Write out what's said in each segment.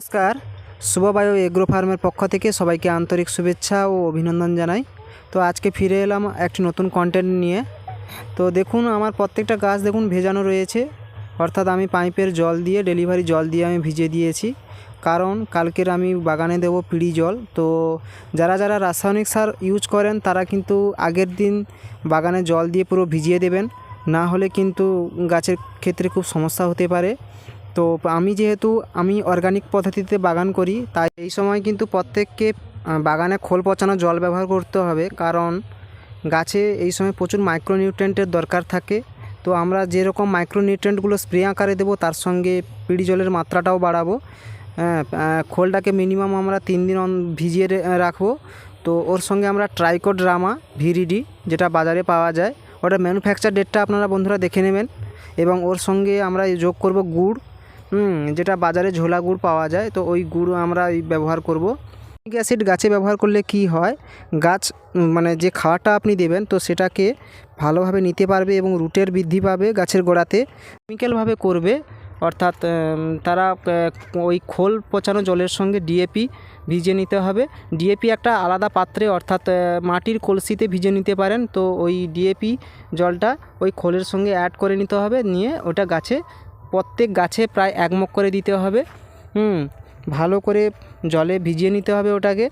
নমস্কার। শুভবায়ু এগ্রো ফার্মের পক্ষ থেকে সবাইকে আন্তরিক শুভেচ্ছা ও অভিনন্দন জানাই। তো আজকে ফিরে এলাম একটি নতুন কন্টেন্ট নিয়ে। তো দেখুন, আমার প্রত্যেকটা গাছ দেখুন ভেজানো রয়েছে। অর্থাৎ আমি পাইপের জল দিয়ে ডেলিভারি জল দিয়ে আমি ভিজিয়ে দিয়েছি। কারণ কালকের আমি বাগানে দেবো পিড়ি জল। তো যারা যারা রাসায়নিক সার ইউজ করেন, তারা কিন্তু আগের দিন বাগানে জল দিয়ে পুরো ভিজিয়ে দেবেন। না হলে কিন্তু গাছের ক্ষেত্রে খুব সমস্যা হতে পারে। তো আমি যেহেতু আমি অর্গানিক পদ্ধতিতে বাগান করি, তাই এই সময় কিন্তু প্রত্যেককে বাগানে খোল পচানো, জল ব্যবহার করতে হবে। কারণ গাছে এই সময় প্রচুর মাইক্রোনিউট্রেন্টের দরকার থাকে। তো আমরা যেরকম মাইক্রোনিউট্রেন্টগুলো স্প্রে আকারে দেবো, তার সঙ্গে পিড়ি জলের মাত্রাটাও বাড়াবো। হ্যাঁ খোলটাকে মিনিমাম আমরা তিন দিন ভিজিয়ে রাখব। তো ওর সঙ্গে আমরা ট্রাইকোড্রামা ভিরিডি যেটা বাজারে পাওয়া যায়। ওটা ম্যানুফ্যাকচার ডেটটা আপনারা বন্ধুরা দেখে নেবেন। এবং ওর সঙ্গে আমরা যোগ করব গুড়। যেটা বাজারে ঝোলা গুড় পাওয়া যায়, তো ওই গুড় আমরা ব্যবহার করব। অ্যাসিড গাছে ব্যবহার করলে কি হয়, গাছ মানে যে খাওয়াটা আপনি দেবেন, তো সেটাকে ভালোভাবে নিতে পারবে এবং রুটের বৃদ্ধি পাবে গাছের গোড়াতে। কেমিক্যালভাবে করবে, অর্থাৎ তারা ওই খোল পচানো জলের সঙ্গে ডিএপি ভিজে নিতে হবে। ডিএপি একটা আলাদা পাত্রে, অর্থাৎ মাটির কলসিতে ভিজে নিতে পারেন, তো ওই ডিএপি জলটা ওই খোলের সঙ্গে অ্যাড করে নিতে হবে, নিয়ে ওটা গাছে প্রত্যেক গাছে প্রায় এক করে দিতে হবে। হুম, ভালো করে জলে ভিজিয়ে নিতে হবে ওটাকে।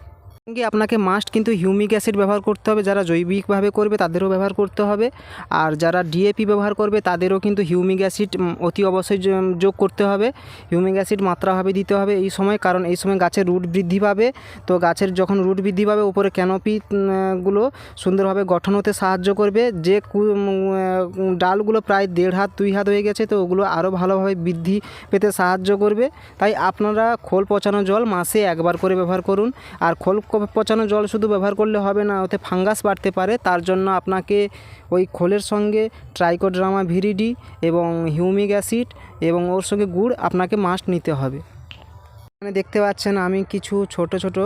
সঙ্গে আপনাকে মাস্ট কিন্তু হিউমিক অ্যাসিড ব্যবহার করতে হবে, যারা জৈবিকভাবে করবে তাদেরও ব্যবহার করতে হবে। আর যারা ডিএপি ব্যবহার করবে তাদেরও কিন্তু হিউমিক অ্যাসিড অতি অবশ্যই যোগ করতে হবে। হিউমিক অ্যাসিড মাত্রাভাবে দিতে হবে এই সময়, কারণ এই সময় গাছের রুট বৃদ্ধি পাবে। তো গাছের যখন রুট বৃদ্ধি পাবে, উপরে ক্যানোপি গুলো সুন্দরভাবে গঠন হতে সাহায্য করবে। যে ডালগুলো প্রায় দেড় হাত, দুই হাত হয়ে গেছে, তো ওগুলো আরও ভালোভাবে বৃদ্ধি পেতে সাহায্য করবে। তাই আপনারা খোল পচানো জল মাসে একবার করে ব্যবহার করুন। আর খোল পচানো জল শুধু ব্যবহার করলে হবে না, ওতে ফাঙ্গাস বাড়তে পারে। তার জন্য আপনাকে ওই খোলের সঙ্গে ট্রাইকোড্রামা ভিরিডি এবং হিউমিক অ্যাসিড এবং ওর সঙ্গে গুড় আপনাকে মাস্ট নিতে হবে। এখানে দেখতে পাচ্ছেন আমি কিছু ছোট ছোট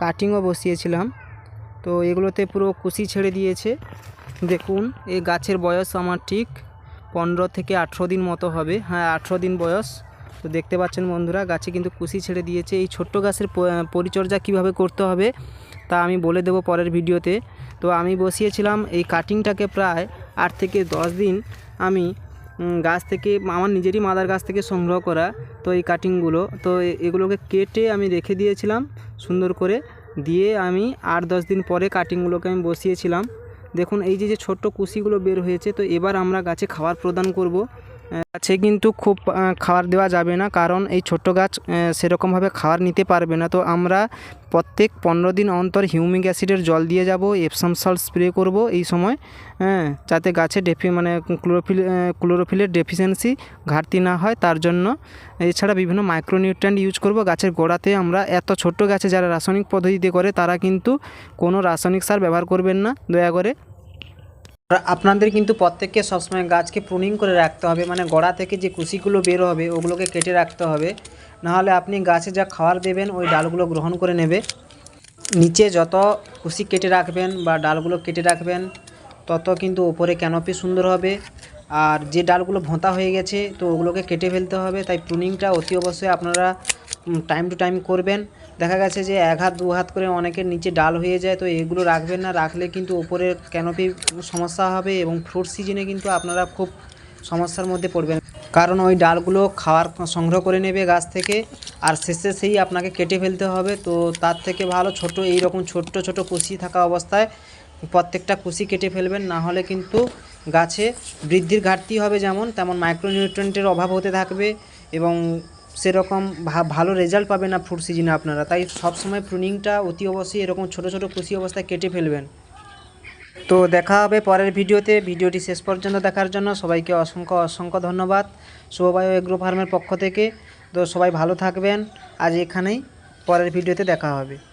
কাটিংও বসিয়েছিলাম। তো এগুলোতে পুরো কুশি ছেড়ে দিয়েছে। দেখুন, এই গাছের বয়স আমার ঠিক পনেরো থেকে আঠেরো দিন মতো হবে। হ্যাঁ আঠেরো দিন বয়স। তো দেখতে পাচ্ছেন বন্ধুরা, গাছে কিন্তু কুশি ছেড়ে দিয়েছে। এই ছোট্ট গাছের পরিচর্যা কীভাবে করতে হবে, তা আমি বলে দেবো পরের ভিডিওতে। তো আমি বসিয়েছিলাম এই কাটিংটাকে প্রায় আট থেকে দশ দিন আমি গাছ থেকে, আমার নিজেরই মাদার গাছ থেকে সংগ্রহ করা, তো এই কাটিংগুলো, তো এগুলোকে কেটে আমি রেখে দিয়েছিলাম সুন্দর করে। দিয়ে আমি আট দশ দিন পরে কাটিংগুলোকে আমি বসিয়েছিলাম। দেখুন, এই যে যে ছোট্ট কুশিগুলো বের হয়েছে, তো এবার আমরা গাছে খাবার প্রদান করব। গাছে কিন্তু খুব খাবার দেওয়া যাবে না, কারণ এই ছোট্ট গাছ সেরকমভাবে খাবার নিতে পারবে না। তো আমরা প্রত্যেক পনেরো দিন অন্তর হিউমিক অ্যাসিডের জল দিয়ে যাব এপসাম সল্ট স্প্রে করব এই সময় হ্যাঁ যাতে গাছে ডেফি মানে ক্লোরোফিল ক্লোরোফিলের ডেফিসিয়েন্সি ঘাটতি না হয়। তার জন্য এছাড়া বিভিন্ন মাইক্রোনিউট্রেন্ট ইউজ করব। গাছের গোড়াতে আমরা এত ছোট্ট গাছে যারা রাসায়নিক পদ্ধতিতে করে, তারা কিন্তু কোনো রাসায়নিক সার ব্যবহার করবেন না। দয়া করে আপনাদের কিন্তু প্রত্যেককে সবসময় গাছকে প্রুনিং করে রাখতে হবে মানে গোড়া থেকে যে কুশিগুলো বের হবে ওগুলোকে কেটে রাখতে হবে। নাহলে আপনি গাছে যা খাবার দেবেন, ওই ডালগুলো গ্রহণ করে নেবে। নিচে যত কুশি কেটে রাখবেন বা ডালগুলো কেটে রাখবেন, তত কিন্তু ওপরে ক্যানোপি সুন্দর হবে। আর যে ডালগুলো ভোঁতা হয়ে গেছে, তো ওগুলোকে কেটে ফেলতে হবে। তাই প্রুনিংটা অতি অবশ্যই আপনারা টাইম টু টাইম করবেন। দেখা গেছে যে এক হাত, দু হাত করে অনেকের নিচে ডাল হয়ে যায়, তো এগুলো রাখবেন না, রাখলে কিন্তু ওপরের ক্যানোপি সমস্যা হবে এবং ফ্রুট সিজনে কিন্তু আপনারা খুব সমস্যার মধ্যে পড়বেন। কারণ ওই ডালগুলো খাওয়ার সংগ্রহ করে নেবে গাছ থেকে, আর শেষে সেই আপনাকে কেটে ফেলতে হবে। তো তার থেকে ভালো ছোট এই রকম ছোট্ট, ছোট কুশি থাকা অবস্থায় প্রত্যেকটা কুশি কেটে ফেলবেন, না হলে কিন্তু গাছে বৃদ্ধির ঘাটতি হবে যেমন, তেমন মাইক্রোনিউট্রেন্টের অভাব হতে থাকবে এবং সেরকম ভালো রেজাল্ট পাবে না ফ্রুট সিজনে আপনারা। তাই সবসময় প্রুনিংটা অতি অবশ্যই এরকম ছোট ছোট কুশি অবস্থায় কেটে ফেলবেন। তো দেখা হবে পরের ভিডিওতে। ভিডিওটি শেষ পর্যন্ত দেখার জন্য সবাইকে অসংখ্য অসংখ্য ধন্যবাদ। শুভবায়ু এগ্রো ফার্মের পক্ষ থেকে। তো সবাই ভালো থাকবেন। আজ এখানেই। পরের ভিডিওতে দেখা হবে।